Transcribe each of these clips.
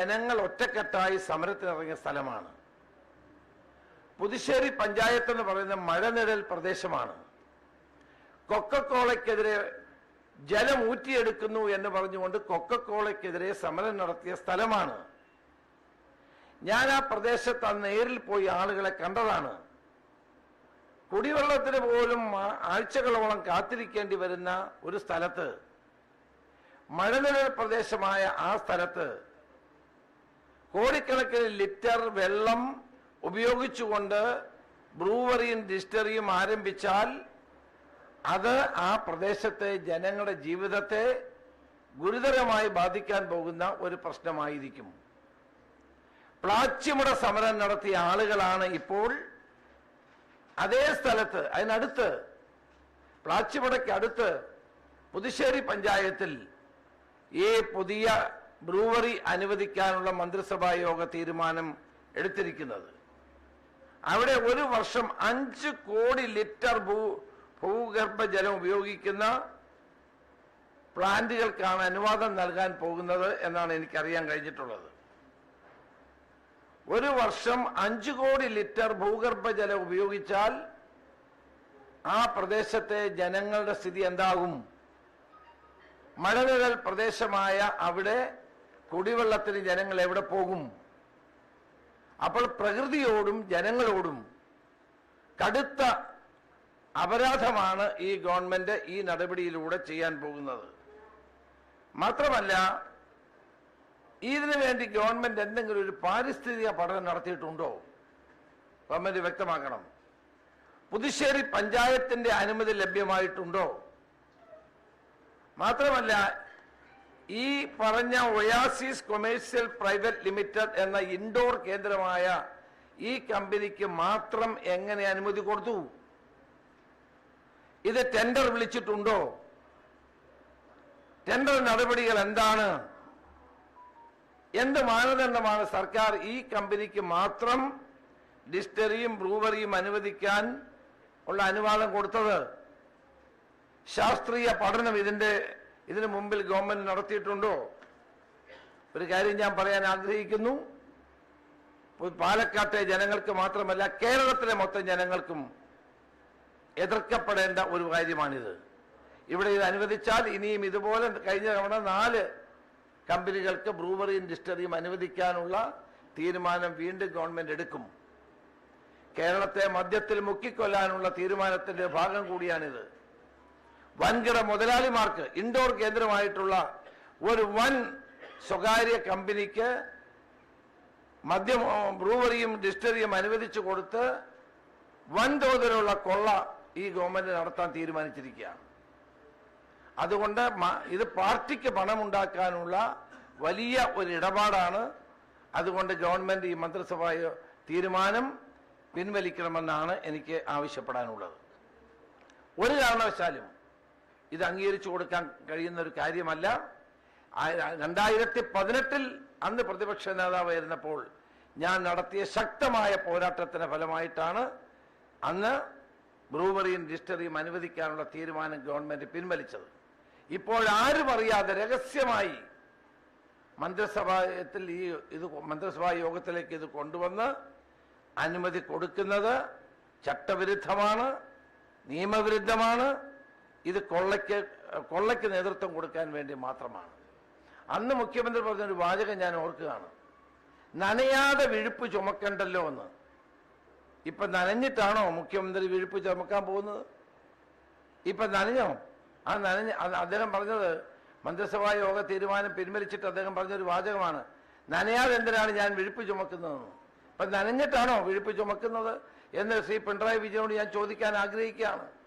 ജനങ്ങൾ ഒറ്റക്കെട്ടായി സമരത്തിനിറങ്ങിയ സ്ഥലമാണ്. പുതുശ്ശേരി പഞ്ചായത്ത് എന്ന് പറയുന്ന മഴനിഴൽ പ്രദേശമാണ്. കൊക്കക്കോളയ്ക്കെതിരെ ജലം ഊറ്റിയെടുക്കുന്നു എന്ന് പറഞ്ഞുകൊണ്ട് കൊക്കക്കോളയ്ക്കെതിരെ സമരം നടത്തിയ സ്ഥലമാണ്. ഞാൻ ആ പ്രദേശത്ത് അന്ന് നേരിൽ പോയി ആളുകളെ കണ്ടതാണ്. കുടിവെള്ളത്തിന് പോലും ആഴ്ചകളോളം കാത്തിരിക്കേണ്ടി വരുന്ന ഒരു സ്ഥലത്ത് മഴനിഴൽ പ്രദേശമായ ആ സ്ഥലത്ത് കോടിക്കണക്കിന് ലിറ്റർ വെള്ളം ഉപയോഗിച്ചുകൊണ്ട് ബ്രൂവറിയും ഡിസ്റ്ററിയും ആരംഭിച്ചാൽ അത് ആ പ്രദേശത്തെ ജനങ്ങളുടെ ജീവിതത്തെ ഗുരുതരമായി ബാധിക്കാൻ പോകുന്ന ഒരു പ്രശ്നമായിരിക്കും. പ്ലാച്ചിമുട സമരം നടത്തിയ ആളുകളാണ് ഇപ്പോൾ അതേ സ്ഥലത്ത് അതിനടുത്ത് പ്ലാച്ചിമുടയ്ക്ക് അടുത്ത് പുതുശ്ശേരി പഞ്ചായത്തിൽ ഈ പുതിയ ബ്രൂവറി അനുവദിക്കാനുള്ള മന്ത്രിസഭാ യോഗ തീരുമാനം എടുത്തിരിക്കുന്നത്. അവിടെ ഒരു വർഷം അഞ്ച് കോടി ലിറ്റർ ഭൂ ഭൂഗർഭജലം ഉപയോഗിക്കുന്ന പ്ലാന്റുകൾക്കാണ് അനുവാദം നൽകാൻ പോകുന്നത് എന്നാണ് എനിക്കറിയാൻ കഴിഞ്ഞിട്ടുള്ളത്. ഒരു വർഷം അഞ്ചു കോടി ലിറ്റർ ഭൂഗർഭജലം ഉപയോഗിച്ചാൽ ആ പ്രദേശത്തെ ജനങ്ങളുടെ സ്ഥിതി എന്താകും? മഴനിഴൽ പ്രദേശമായ അവിടെ കുടിവെള്ളത്തിന് ജനങ്ങൾ എവിടെ പോകും? അപ്പോൾ പ്രകൃതിയോടും ജനങ്ങളോടും കടുത്ത അപരാധമാണ് ഈ ഗവൺമെന്റ് ഈ നടപടിയിലൂടെ ചെയ്യാൻ പോകുന്നത്. മാത്രമല്ല ഇതിനു വേണ്ടി ഗവൺമെന്റ് എന്തെങ്കിലും ഒരു പാരിസ്ഥിതിക പഠനം നടത്തിയിട്ടുണ്ടോ? ഗവൺമെന്റ് വ്യക്തമാക്കണം. പുതുശ്ശേരി പഞ്ചായത്തിന്റെ അനുമതി ലഭ്യമായിട്ടുണ്ടോ? മാത്രമല്ല ഈ പറഞ്ഞ ഒയാസിസ് കൊമേഴ്സ്യൽ പ്രൈവറ്റ് ലിമിറ്റഡ് എന്ന ഇൻഡോർ കേന്ദ്രമായ ഈ കമ്പനിക്ക് മാത്രം എങ്ങനെ അനുമതി കൊടുത്തു? ഇത് ടെൻഡർ വിളിച്ചിട്ടുണ്ടോ? ടെൻഡർ നടപടികൾ എന്താണ്? എന്ത് മാനദണ്ഡമാണ് സർക്കാർ ഈ കമ്പനിക്ക് മാത്രം ഡിസ്റ്ററിയും ബ്രൂവറിയും അനുവദിക്കാൻ ഉള്ള അനുവാദം കൊടുത്തത്? ശാസ്ത്രീയ പഠനം ഇതിന്റെ ഇതിനു മുമ്പിൽ ഗവൺമെന്റ് നടത്തിയിട്ടുണ്ടോ? ഒരു കാര്യം ഞാൻ പറയാൻ ആഗ്രഹിക്കുന്നു. പാലക്കാട്ടെ ജനങ്ങൾക്ക് മാത്രമല്ല കേരളത്തിലെ മൊത്തം ജനങ്ങൾക്കും എതിർക്കപ്പെടേണ്ട ഒരു കാര്യമാണിത്. ഇവിടെ ഇത് അനുവദിച്ചാൽ ഇനിയും ഇതുപോലെ കഴിഞ്ഞ തവണ നാല് കമ്പനികൾക്ക് ബ്രൂവറിയും ഡിസ്റ്ററിയും അനുവദിക്കാനുള്ള തീരുമാനം വീണ്ടും ഗവൺമെന്റ് എടുക്കും. കേരളത്തെ മദ്യത്തിൽ മുക്കിക്കൊല്ലാനുള്ള തീരുമാനത്തിന്റെ ഭാഗം കൂടിയാണിത്. വൻകിട മുതലാളിമാർക്ക് ഇൻഡോർ കേന്ദ്രമായിട്ടുള്ള ഒരു വൻ സ്വകാര്യ കമ്പനിക്ക് മദ്യം ബ്രൂവറിയും ഡിസ്റ്ററിയും അനുവദിച്ചു കൊടുത്ത് വൻതോതിലുള്ള കൊള്ള ഈ ഗവൺമെന്റ് നടത്താൻ തീരുമാനിച്ചിരിക്കുകയാണ്. അതുകൊണ്ട് ഇത് പാർട്ടിക്ക് പണമുണ്ടാക്കാനുള്ള വലിയ ഒരു ഇടപാടാണ്. അതുകൊണ്ട് ഗവൺമെന്റ് ഈ മന്ത്രിസഭാ തീരുമാനം പിൻവലിക്കണമെന്നാണ് എനിക്ക് ആവശ്യപ്പെടാനുള്ളത്. ഒരു കാരണവശാലും ഇത് അംഗീകരിച്ചു കൊടുക്കാൻ കഴിയുന്ന ഒരു കാര്യമല്ല. രണ്ടായിരത്തി പതിനെട്ടിൽ അന്ന് പ്രതിപക്ഷ നേതാവായിരുന്നപ്പോൾ ഞാൻ നടത്തിയ ശക്തമായ പോരാട്ടത്തിന്റെ ഫലമായിട്ടാണ് അന്ന് ബ്രൂവറിയും ഡിസ്റ്ററിയും അനുവദിക്കാനുള്ള തീരുമാനം ഗവൺമെന്റ് പിൻവലിച്ചത്. ഇപ്പോൾ ആരും അറിയാതെ രഹസ്യമായി മന്ത്രിസഭത്തിൽ ഈ ഇത് മന്ത്രിസഭാ യോഗത്തിലേക്ക് ഇത് കൊണ്ടുവന്ന് അനുമതി കൊടുക്കുന്നത് ചട്ടവിരുദ്ധമാണ് നിയമവിരുദ്ധമാണ് ഇത് കൊള്ളയ്ക്ക് കൊള്ളയ്ക്ക് നേതൃത്വം കൊടുക്കാൻ വേണ്ടി മാത്രമാണ്. അന്ന് മുഖ്യമന്ത്രി പറഞ്ഞൊരു വാചകം ഞാൻ ഓർക്കുകയാണ്. നനയാതെ വിഴുപ്പ് ചുമക്കണ്ടല്ലോ എന്ന്. ഇപ്പൊ നനഞ്ഞിട്ടാണോ മുഖ്യമന്ത്രി വിഴുപ്പ് ചുമക്കാൻ പോകുന്നത്? ഇപ്പൊ നനഞ്ഞോ? ആ നനഞ്ഞ അദ്ദേഹം പറഞ്ഞത് മന്ത്രിസഭാ യോഗ തീരുമാനം പിൻവലിച്ചിട്ട് അദ്ദേഹം പറഞ്ഞൊരു വാചകമാണ്. നനയാതെ എന്തിനാണ് ഞാൻ വിഴുപ്പ് ചുമക്കുന്നതെന്ന്? ഇപ്പൊ നനഞ്ഞിട്ടാണോ വിഴുപ്പ് ചുമക്കുന്നത്? എന്ന് ശ്രീ പിണറായി വിജയനോട് ഞാൻ ചോദിക്കാൻ ആഗ്രഹിക്കുകയാണ്.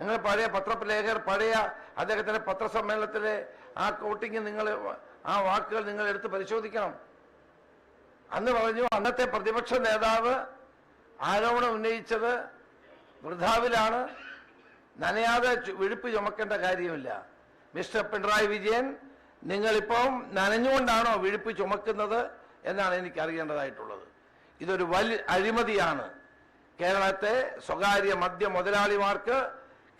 നിങ്ങൾ പഴയ പത്രലേഖകർ പഴയ അദ്ദേഹത്തിന്റെ പത്രസമ്മേളനത്തിലെ ആ കോട്ടിങ് നിങ്ങൾ ആ വാക്കുകൾ നിങ്ങൾ എടുത്ത് പരിശോധിക്കണം. അന്ന് പറഞ്ഞു അന്നത്തെ പ്രതിപക്ഷ നേതാവ് ആരോപണം ഉന്നയിച്ചത് വൃദ്ധാവിലാണ് നനയാതെ വിഴുപ്പ് ചുമക്കേണ്ട കാര്യമില്ല. മിസ്റ്റർ പിണറായി വിജയൻ നിങ്ങളിപ്പം നനഞ്ഞുകൊണ്ടാണോ വിഴുപ്പ് ചുമക്കുന്നത് എന്നാണ് എനിക്ക് അറിയേണ്ടതായിട്ടുള്ളത് ഇതൊരു വലിയ അഴിമതിയാണ്. കേരളത്തെ സ്വകാര്യ മദ്യ മുതലാളിമാർക്ക്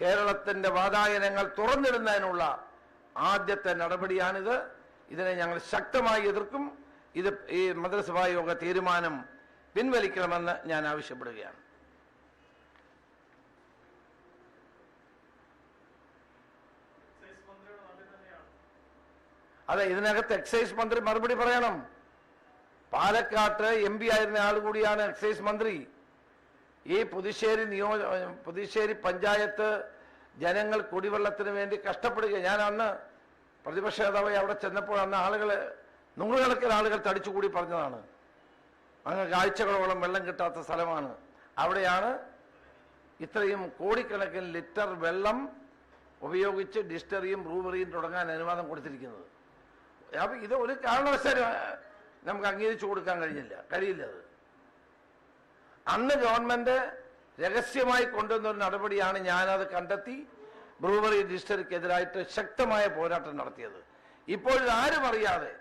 കേരളത്തിന്റെ വാതായനങ്ങൾ തുറന്നിടുന്നതിനുള്ള ആദ്യത്തെ നടപടിയാണിത്. ഇതിനെ ഞങ്ങൾ ശക്തമായി എതിർക്കും. ഇത് ഈ മന്ത്രിസഭാ യോഗ തീരുമാനം പിൻവലിക്കണമെന്ന് ഞാൻ ആവശ്യപ്പെടുകയാണ്. അതെ ഇതിനകത്ത് എക്സൈസ് മന്ത്രി മറുപടി പറയണം. പാലക്കാട്ട് എം പി ആയിരുന്ന ആൾ കൂടിയാണ് എക്സൈസ് മന്ത്രി. ഈ പുതുശ്ശേരി നിയോജ പുതുശ്ശേരി പഞ്ചായത്ത് ജനങ്ങൾ കുടിവെള്ളത്തിന് വേണ്ടി കഷ്ടപ്പെടുക ഞാൻ അന്ന് പ്രതിപക്ഷ നേതാവായി അവിടെ ചെന്നപ്പോൾ അന്ന് ആളുകൾ നൂറുകണക്കിന് ആളുകൾ തടിച്ചുകൂടി പറഞ്ഞതാണ്. അങ്ങ് കാഴ്ചകളോളം വെള്ളം കിട്ടാത്ത സ്ഥലമാണ്. അവിടെയാണ് ഇത്രയും കോടിക്കണക്കിന് ലിറ്റർ വെള്ളം ഉപയോഗിച്ച് ഡിസ്റ്ററിയും ബ്രൂവറിയും തുടങ്ങാൻ അനുവാദം കൊടുത്തിരിക്കുന്നത്. അപ്പം ഇത് ഒരു കാരണവശാലും നമുക്ക് അംഗീകരിച്ചു കൊടുക്കാൻ കഴിഞ്ഞില്ല കഴിയില്ല അത്. അന്ന് ഗവൺമെന്റ് രഹസ്യമായി കൊണ്ടുവന്ന ഒരു നടപടിയാണ് ഞാനത് കണ്ടെത്തി ബ്രൂവറി രജിസ്റ്ററിക്കെതിരായിട്ട് ശക്തമായ പോരാട്ടം നടത്തിയത്. ഇപ്പോഴും ആരും അറിയാതെ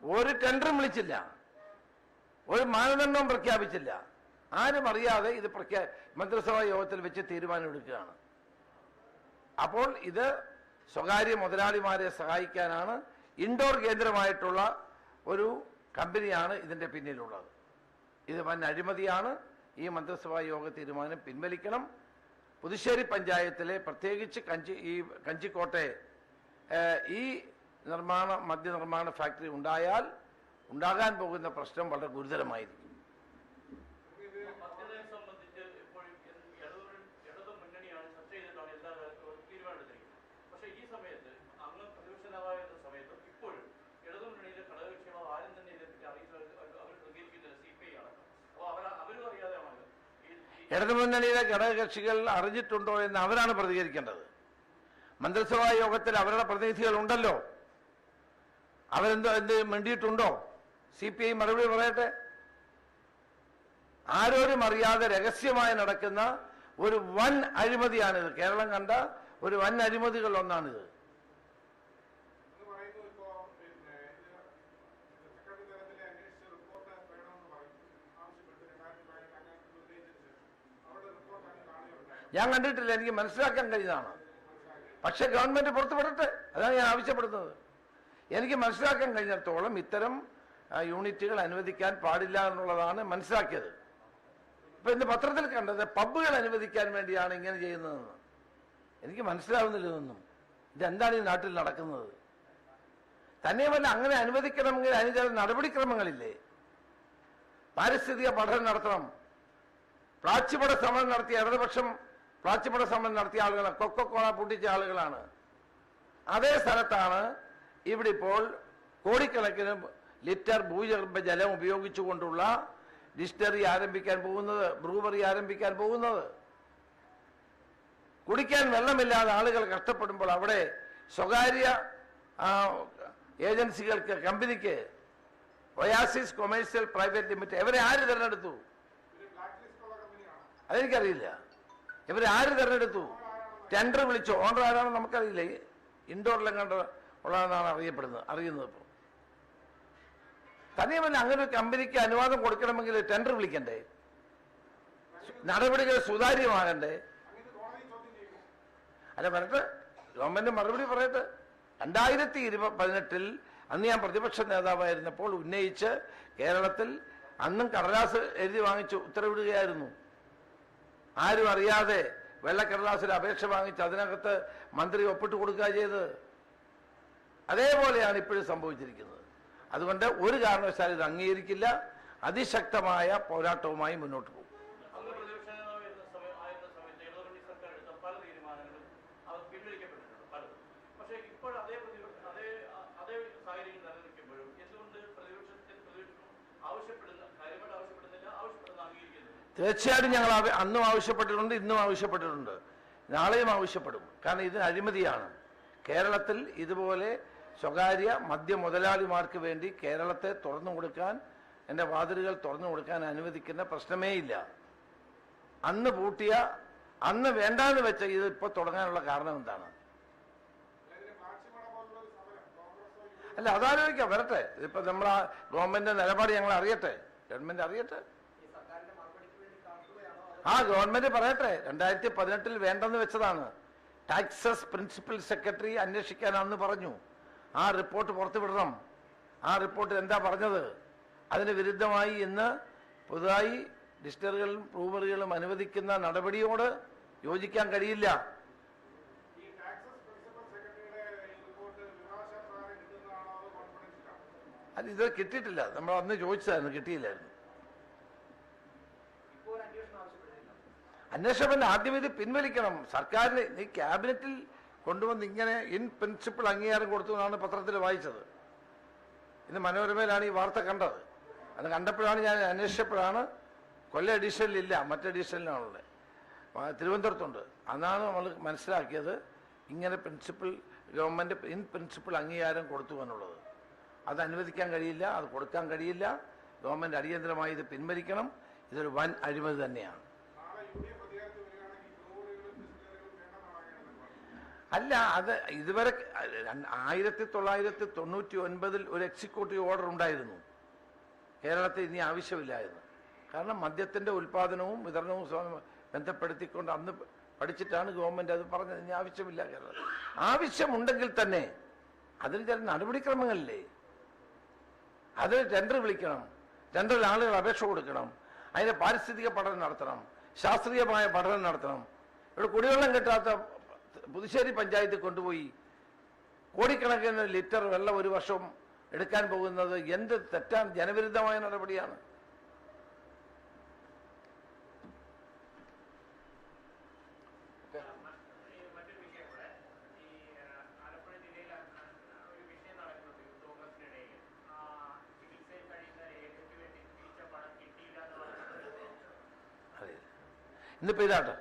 ഒരു ടെൻഡറും വിളിച്ചില്ല. ഒരു മാനദണ്ഡവും പ്രഖ്യാപിച്ചില്ല. ആരും അറിയാതെ ഇത് പ്രഖ്യാ മന്ത്രിസഭാ യോഗത്തിൽ വെച്ച് തീരുമാനമെടുക്കുകയാണ്. അപ്പോൾ ഇത് സ്വകാര്യ മുതലാളിമാരെ സഹായിക്കാനാണ് ഇൻഡോർ കേന്ദ്രമായിട്ടുള്ള ഒരു കമ്പനിയാണ് ഇതിന്റെ പിന്നിലുള്ളത്. ഇത് വൻ അഴിമതിയാണ്. ഈ മന്ത്രിസഭാ യോഗ തീരുമാനം പിൻവലിക്കണം. പുതുശ്ശേരി പഞ്ചായത്തിലെ പ്രത്യേകിച്ച് കഞ്ചി ഈ കഞ്ചിക്കോട്ടെ ഈ നിർമ്മാണ മദ്യനിർമ്മാണ ഫാക്ടറി ഉണ്ടായാൽ ഉണ്ടാകാൻ പോകുന്ന പ്രശ്നം വളരെ ഗുരുതരമായിരിക്കും. ഇടതുമുന്നണിയിലെ ഘടകകക്ഷികൾ അറിഞ്ഞിട്ടുണ്ടോ എന്ന് അവരാണ് പ്രതികരിക്കേണ്ടത്. മന്ത്രിസഭാ യോഗത്തിൽ അവരുടെ പ്രതിനിധികൾ ഉണ്ടല്ലോ അവരെന്തോ എന്ത് മിണ്ടിയിട്ടുണ്ടോ? സി പി ഐ മറുപടി പറയട്ടെ? ആരോരും അറിയാതെ രഹസ്യമായി നടക്കുന്ന ഒരു വൻ അഴിമതിയാണിത്. കേരളം കണ്ട ഒരു വൻ അഴിമതികൾ ഒന്നാണിത് എന്ന് പറയുന്നു ഇപ്പോ പിന്നെ ഇത് സെക്രട്ടറി തലത്തിലെ അന്വേഷിച്ച റിപ്പോർട്ട് വേണമെന്ന് പറയും ആവശ്യപ്പെട്ടു രണ്ടായിരത്തി പതിനെട്ട് അങ്ങനെ ഉന്നയിച്ചതിന് ശേഷം അവരുടെ റിപ്പോർട്ട് അങ്ങ് കാണുകയുണ്ടായി ഞാൻ കണ്ടിട്ടില്ല എനിക്ക് മനസ്സിലാക്കാൻ കഴിയുന്നതാണ്. പക്ഷെ ഗവൺമെന്റ് പുറത്തുപെടട്ടെ അതാണ് ഞാൻ ആവശ്യപ്പെടുന്നത്. എനിക്ക് മനസ്സിലാക്കാൻ കഴിഞ്ഞിടത്തോളം ഇത്തരം യൂണിറ്റുകൾ അനുവദിക്കാൻ പാടില്ല എന്നുള്ളതാണ് മനസ്സിലാക്കിയത്. ഇപ്പൊ ഇന്ന് പത്രത്തിൽ കണ്ടത് പബ്ബുകൾ അനുവദിക്കാൻ വേണ്ടിയാണ് ഇങ്ങനെ ചെയ്യുന്നതെന്ന് എനിക്ക് മനസ്സിലാവുന്നില്ല ഇതൊന്നും ഇതെന്താണ് ഈ നാട്ടിൽ നടക്കുന്നത്? തന്നെയുമല്ല അങ്ങനെ അനുവദിക്കണമെങ്കിൽ അതിന് ചില നടപടിക്രമങ്ങളില്ലേ? പാരിസ്ഥിതിക പഠനം നടത്തണം. പ്ലാച്ചിപ്പട സമരം നടത്തിയ ഇടതുപക്ഷം പ്ലാച്ചിപ്പട സമരം നടത്തിയ ആളുകളാണ്. കൊക്കക്കോള പൊട്ടിച്ച ആളുകളാണ്. അതേ സ്ഥലത്താണ് ഇവിടെ ഇപ്പോൾ കോടിക്കണക്കിന് ലിറ്റർ ഭൂഗർഭ ജലം ഉപയോഗിച്ചുകൊണ്ടുള്ള ഡിസ്റ്ററി ആരംഭിക്കാൻ പോകുന്നത് ബ്രൂവറി ആരംഭിക്കാൻ പോകുന്നത്. കുടിക്കാൻ വെള്ളമില്ലാതെ ആളുകൾ കഷ്ടപ്പെടുമ്പോൾ അവിടെ സ്വകാര്യ ഏജൻസികൾക്ക് കമ്പനിക്ക് ഒയാസിസ് കൊമേഴ്സ്യൽ പ്രൈവറ്റ് ലിമിറ്റഡ് ഇവരെ ആര് തിരഞ്ഞെടുത്തു? അതെനിക്കറിയില്ല. ഇവരെ ആര് തെരഞ്ഞെടുത്തു? ടെൻഡർ വിളിച്ചു ഓണർ ആരാണെന്ന് നമുക്കറിയില്ല. ഇൻഡോറിലും കണ്ട ഉള്ളതെന്നാണ് അറിയപ്പെടുന്നത് അറിയുന്നത് ഇപ്പോൾ തന്നെയുമല്ല അങ്ങനെ ഒരു കമ്പനിക്ക് അനുവാദം കൊടുക്കണമെങ്കിൽ ടെൻഡർ വിളിക്കണ്ടേ? നടപടികൾ സുതാര്യമാകണ്ടേ? അല്ല വരട്ടെ. ഗവൺമെന്റ് മറുപടി പറയട്ടെ. രണ്ടായിരത്തി ഇരുപ പതിനെട്ടിൽ അന്ന് ഞാൻ പ്രതിപക്ഷ നേതാവായിരുന്നപ്പോൾ ഉന്നയിച്ച് കേരളത്തിൽ അന്നും കടലാസ് എഴുതി വാങ്ങിച്ച് ഉത്തരവിടുകയായിരുന്നു. ആരും അറിയാതെ വെള്ളക്കടലാസിൽ അപേക്ഷ വാങ്ങിച്ച് അതിനകത്ത് മന്ത്രി ഒപ്പിട്ട് കൊടുക്കുക ചെയ്ത് അതേപോലെയാണ് ഇപ്പോഴും സംഭവിച്ചിരിക്കുന്നത്. അതുകൊണ്ട് ഒരു കാരണവശാലും ഇത് അംഗീകരിക്കില്ല. അതിശക്തമായ പോരാട്ടവുമായി മുന്നോട്ട് അങ്ങ് പ്രതിപക്ഷ നേതാവായിരുന്ന സമയം ആയിരുന്ന സമയത്ത് ഇടതുമുന്നണി സർക്കാർ എടുത്ത പല തീരുമാനങ്ങളും അത് പിൻവലിക്കപ്പെട്ടിട്ടുണ്ട് പലതും പക്ഷേ ഇപ്പോൾ അതേ പ്രതിപക്ഷ അതേ അതേ സാഹചര്യം നിലനിൽക്കുമ്പോഴും എന്തുകൊണ്ട് പ്രതിപക്ഷത്തിൽ പ്രതിപക്ഷം ആവശ്യപ്പെടുന്ന കാര്യമായിട്ട് ആവശ്യപ്പെടുന്നില്ല ആവശ്യപ്പെടുന്ന അംഗീകരിക്കുന്നില്ല തീർച്ചയായിട്ടും ഞങ്ങൾ അന്നും ആവശ്യപ്പെട്ടിട്ടുണ്ട് ഇന്നും ആവശ്യപ്പെട്ടിട്ടുണ്ട്. നാളെയും ആവശ്യപ്പെടും. കാരണം ഇതിന് അഴിമതിയാണ്. കേരളത്തിൽ ഇതുപോലെ സ്വകാര്യ മദ്യ മുതലാളിമാർക്ക് വേണ്ടി കേരളത്തെ തുറന്നു കൊടുക്കാൻ എന്റെ വാതിലുകൾ തുറന്നു കൊടുക്കാൻ അനുവദിക്കുന്ന പ്രശ്നമേ ഇല്ല. അന്ന് പൂട്ടിയ അന്ന് വേണ്ടാന്ന് വെച്ച ഇത് ഇപ്പോൾ തുടങ്ങാനുള്ള കാരണം എന്താണ്? അല്ല അതാലോചിക്കാം. വരട്ടെ. ഇതിപ്പോ നമ്മൾ ആ ഗവൺമെന്റ് നിലപാട് ഞങ്ങൾ അറിയട്ടെ ഗവൺമെന്റ് അറിയട്ടെ. ആ ഗവൺമെന്റ് പറയട്ടെ രണ്ടായിരത്തി പതിനെട്ടിൽ വേണ്ടെന്ന് വെച്ചതാണ്. ടാക്സസ് പ്രിൻസിപ്പൽ സെക്രട്ടറി അന്വേഷിക്കാനാണെന്ന് പറഞ്ഞു. ആ റിപ്പോർട്ട് പുറത്തുവിടണം. ആ റിപ്പോർട്ടിൽ എന്താ പറഞ്ഞത്? അതിന് വിരുദ്ധമായി ഇന്ന് പുതുതായി ഡിസ്റ്ററുകളും പ്രൂമറികളും അനുവദിക്കുന്ന നടപടിയോട് യോജിക്കാൻ കഴിയില്ല. അത് ഇത് കിട്ടിയിട്ടില്ല. നമ്മൾ അന്ന് ചോദിച്ചതായിരുന്നു കിട്ടിയില്ലായിരുന്നു ഇപ്പോൾ ഒരു അന്വേഷണം ആവശ്യപ്പെട്ടില്ല അന്വേഷണം ആദ്യം ഇത് പിൻവലിക്കണം. സർക്കാരിന് ഈ ക്യാബിനറ്റിൽ കൊണ്ടുവന്ന് ഇങ്ങനെ ഇൻ പ്രിൻസിപ്പിൾ അംഗീകാരം കൊടുത്തു എന്നാണ് പത്രത്തിൽ വായിച്ചത്. ഇന്ന് മനോരമയിലാണ് ഈ വാർത്ത കണ്ടത്. അത് കണ്ടപ്പോഴാണ് ഞാൻ അന്വേഷിച്ചപ്പോഴാണ് കൊല്ല എഡിഷനിലില്ല മറ്റേ എഡിഷനിലാണുള്ളത് തിരുവനന്തപുരത്തുണ്ട്. അന്നാണ് നമ്മൾ മനസ്സിലാക്കിയത് ഇങ്ങനെ പ്രിൻസിപ്പിൾ ഗവൺമെന്റ് ഇൻ പ്രിൻസിപ്പിൾ അംഗീകാരം കൊടുത്തു എന്നുള്ളത്. അത് അനുവദിക്കാൻ കഴിയില്ല അത് കൊടുക്കാൻ കഴിയില്ല. ഗവൺമെന്റ് അടിയന്തരമായി ഇത് പിൻവലിക്കണം. ഇതൊരു വൻ അഴിമതി തന്നെയാണ്. അല്ല അത് ഇതുവരെ ആയിരത്തി തൊള്ളായിരത്തി തൊണ്ണൂറ്റി ഒൻപതിൽ ഒരു എക്സിക്യൂട്ടീവ് ഓർഡർ ഉണ്ടായിരുന്നു. കേരളത്തിൽ ഇനി ആവശ്യമില്ലായിരുന്നു. കാരണം മദ്യത്തിന്റെ ഉൽപാദനവും വിതരണവും ബന്ധപ്പെടുത്തിക്കൊണ്ട് അന്ന് പഠിച്ചിട്ടാണ് ഗവൺമെന്റ് അത് പറഞ്ഞത്. ഇനി ആവശ്യമില്ല കേരളത്തിൽ. ആവശ്യമുണ്ടെങ്കിൽ തന്നെ അതിന് ചില നടപടിക്രമങ്ങളില്ലേ? അത് ടെൻഡർ വിളിക്കണം. ടെൻഡറിൽ ആളുകൾ അപേക്ഷ കൊടുക്കണം. അതിന്റെ പാരിസ്ഥിതിക പഠനം നടത്തണം. ശാസ്ത്രീയമായ പഠനം നടത്തണം. ഇവിടെ കുടിവെള്ളം കിട്ടാത്ത പുതുശ്ശേരി പഞ്ചായത്തിൽ കൊണ്ടുപോയി കോടിക്കണക്കിന് ലിറ്റർ വെള്ളം ഒരു വർഷം എടുക്കാൻ പോകുന്നത് എന്ത് തെറ്റാണ് ജനവിരുദ്ധമായ നടപടിയാണ്? ഇന്നിപ്പോ ഇതാട്ടോ.